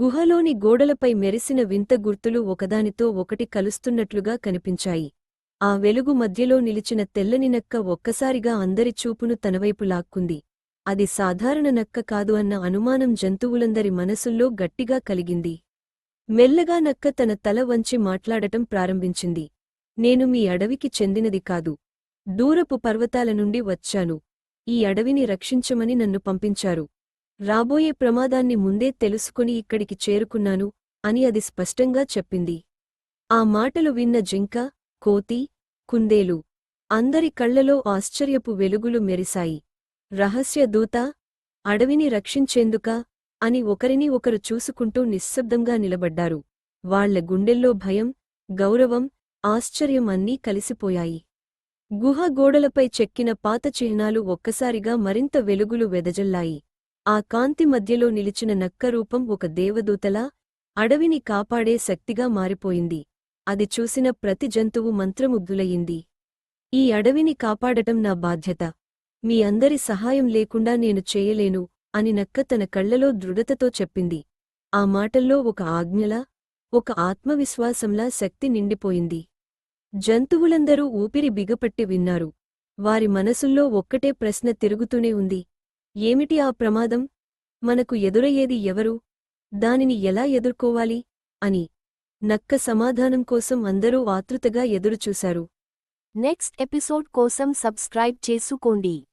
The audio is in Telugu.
గుహలోని గోడలపై మెరిసిన వింత గుర్తులు ఒకదానితో ఒకటి కలుస్తున్నట్లుగా కనిపించాయి. ఆ వెలుగు మధ్యలో నిలిచిన తెల్లని నక్క ఒక్కసారిగా అందరి చూపును తనవైపు లాక్కుంది. అది సాధారణ నక్క కాదు అన్న అనుమానం జంతువులందరి మనసుల్లో గట్టిగా కలిగింది. మెల్లగా నక్క తన తల వంచి మాట్లాడటం ప్రారంభించింది. నేను మీ అడవికి చెందినది కాదు. దూరపు పర్వతాల నుండి వచ్చాను. ఈ అడవిని రక్షించమని నన్ను పంపించారు. రాబోయే ప్రమాదాన్ని ముందే తెలుసుకుని ఇక్కడికి చేరుకున్నాను అని అది స్పష్టంగా చెప్పింది. ఆ మాటలు విన్న జింక కోతి కుందేలు అందరి కళ్ళలో ఆశ్చర్యపు వెలుగులు మెరిశాయి. రహస్య దూత అడవిని రక్షించేందుకా అని ఒకరిని ఒకరు చూసుకుంటూ నిశ్శబ్దంగా నిలబడ్డారు. వాళ్ళ గుండెల్లో భయం గౌరవం ఆశ్చర్యం అన్నీ కలిసిపోయాయి. గుహ గోడలపై చెక్కిన పాత చిహ్నాలు ఒక్కసారిగా మరింత వెలుగులు వెదజల్లాయి. ఆ కాంతి మధ్యలో నిలిచిన నక్క రూపం ఒక దేవదూతలా అడవిని కాపాడే శక్తిగా మారిపోయింది. అది చూసిన ప్రతి జంతువు మంత్రముగ్ధులయ్యింది. ఈ అడవిని కాపాడటం నా బాధ్యత. మీ అందరి సహాయం లేకుండా నేను చేయలేను అని నక్క తన కళ్ళలో దృఢతతో చెప్పింది. ఆ మాటల్లో ఒక ఆజ్ఞలా ఒక ఆత్మవిశ్వాసంలా శక్తి నిండిపోయింది. జంతువులందరూ ఊపిరి బిగపట్టి విన్నారు. వారి మనసుల్లో ఒక్కటే ప్రశ్న తిరుగుతూనే ఉంది. ఏమిటి ఆ ప్రమాదం? మనకు ఎదురయ్యేది ఎవరు? దానిని ఎలా ఎదుర్కోవాలి? అని నక్క సమాధానం కోసం అందరూ ఆతృతగా ఎదురుచూశారు. నెక్స్ట్ ఎపిసోడ్ కోసం సబ్స్క్రైబ్ చేసుకోండి.